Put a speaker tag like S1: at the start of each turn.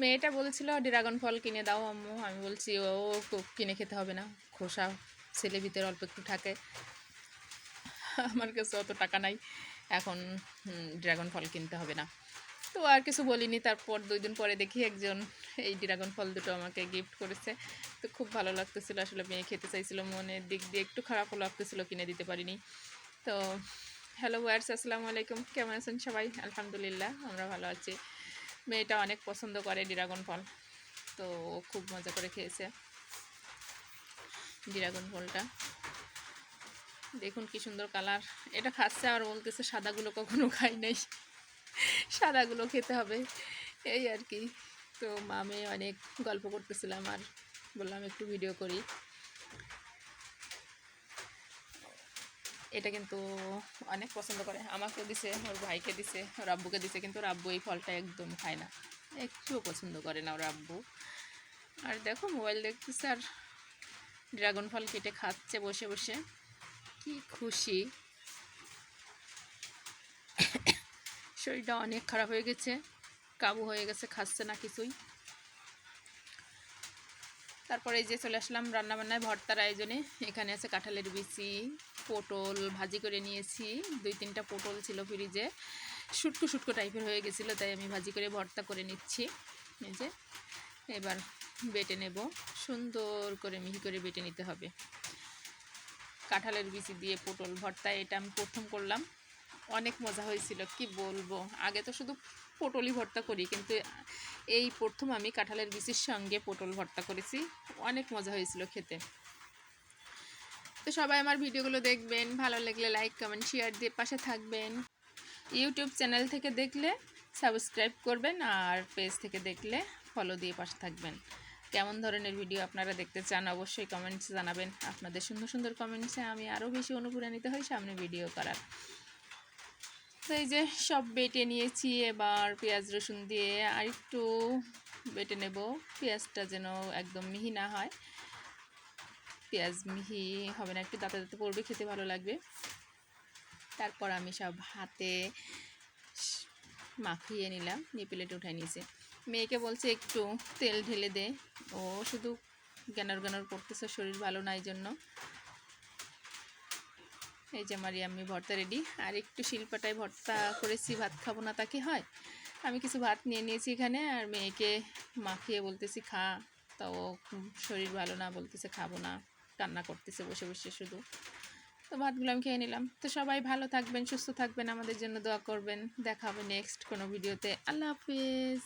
S1: মেয়েটা বলছিল, ড্রাগন ফল কিনে দাও আম্মু। আমি বলছি, ও কিনে খেতে হবে না, খোসা ছেলে ভিতরে অল্প একটু থাকে। আমার কাছে অত টাকা নাই, এখন ড্রাগন ফল কিনতে হবে না। তো আর কিছু বলিনি। তারপর দুই দিন পরে দেখি একজন এই ড্রাগন ফল দুটো আমাকে গিফট করেছে। তো খুব ভালো লাগতেছিল, আসলে মেয়ে খেতে চাইছিল, মনের দিক দিয়ে একটু খারাপও লাগতেছিল, কিনে দিতে পারিনি। তো হ্যালো ওয়ার্স আসসালামু আলাইকুম। কেমন আছেন সবাই? আলহামদুলিল্লাহ, আমরা ভালো আছি। মেয়েটা অনেক পছন্দ করে ড্রাগন ফল। তো ও খুব মজা করে খেয়েছে ড্রাগন ফলটা। দেখুন কি সুন্দর কালার। এটা খাচ্ছে আর বলতেছে সাদাগুলো কখনো খাই নাই। সাদাগুলো খেতে হবে। এই আর কি। তো মামে অনেক গল্প করতেছিলাম আর বললাম একটু ভিডিও করি। এটা কিন্তু অনেক পছন্দ করে। আমাকেও দিছে, ওর ভাইকে দিছে, ওর আব্বুকে দিছে, কিন্তু ওর আব্বু এই ফলটা একদম খায় না। একটুও পছন্দ করে না ওর আব্বু। আর দেখো, মোবাইল দেখতেছে আর ড্রাগন ফল কেটে খাচ্ছে বসে বসে। কি খুশি। শরীরটা অনেক খারাপ হয়ে গেছে, কাবু হয়ে গেছে, খাচ্ছে না কিছুই। তারপরে এই যে চলে আসলাম রান্নাবান্নায়, ভর্তার আয়োজনে। এখানে আছে কাঁঠালের বিচি, পটল ভাজি করে নিয়েছি। দুই তিনটা পটল ছিল ফ্রিজে। শুটকো শুটকো টাইপের হয়ে গেছিল, তাই আমি ভাজি করে ভর্তা করে নিচ্ছি। এই যে, এবার বেটে নেব। সুন্দর করে মিহি করে বেটে নিতে হবে। কাঁঠালের বিচি দিয়ে পটল ভর্তা, এটা আমি প্রথম করলাম। অনেক মজা হয়েছিল, কি বলব? আগে তো শুধু পটলই ভর্তা করি, কিন্তু এই প্রথম আমি কাঁঠালের বিচির সঙ্গে পটল ভর্তা করেছি, অনেক মজা হয়েছিল খেতে। তো সবাই আমার ভিডিওগুলো দেখবেন, ভালো লাগলে লাইক কমেন্ট শেয়ার দিয়ে পাশে থাকবেন। ইউটিউব চ্যানেল থেকে দেখলে সাবস্ক্রাইব করবেন, আর পেজ থেকে দেখলে ফলো দিয়ে পাশে থাকবেন। কেমন ধরনের ভিডিও আপনারা দেখতে চান অবশ্যই কমেন্টস জানাবেন। আপনাদের সুন্দর সুন্দর কমেন্টসে আমি আরও বেশি অনুপ্রাণিত হই সামনে ভিডিও করার। তো এই যে সব বেটে নিয়েছি, এবার পেঁয়াজ রসুন দিয়ে আর একটু বেটে নেব। পেঁয়াজটা যেন একদম মিহি না হয়। পেঁয়াজ মিহি হবে না, একটু দাঁতে দাঁতে পড়বে, খেতে ভালো লাগবে। তারপর আমি সব হাতে মাখিয়ে নিলাম, নিয়ে প্লেটে উঠাই নিয়েছি। মেয়েকে বলছে, একটু তেল ঢেলে দে। ও শুধু জ্ঞানর গ্যানর করতেছে, শরীর ভালো না এই জন্য এই যে আমার আমি ভর্তা রেডি আর একটু শিল্পাটায় ভর্তা করেছি, ভাত খাব না তা কি হয়? আমি কিছু ভাত নিয়ে নিয়েছি এখানে, আর মেয়েকে মাখিয়ে বলতেছি, খা। তাও শরীর ভালো না, বলতেছে, খাব না। কান্না করতেছে বসে বসে শুধু। তো ভাতগুলো আমি খেয়ে নিলাম। তো সবাই ভালো থাকবেন, সুস্থ থাকবেন, আমাদের জন্য দোয়া করবেন। দেখা হবে নেক্সট কোনো ভিডিওতে আল্লাহ হাফিজ।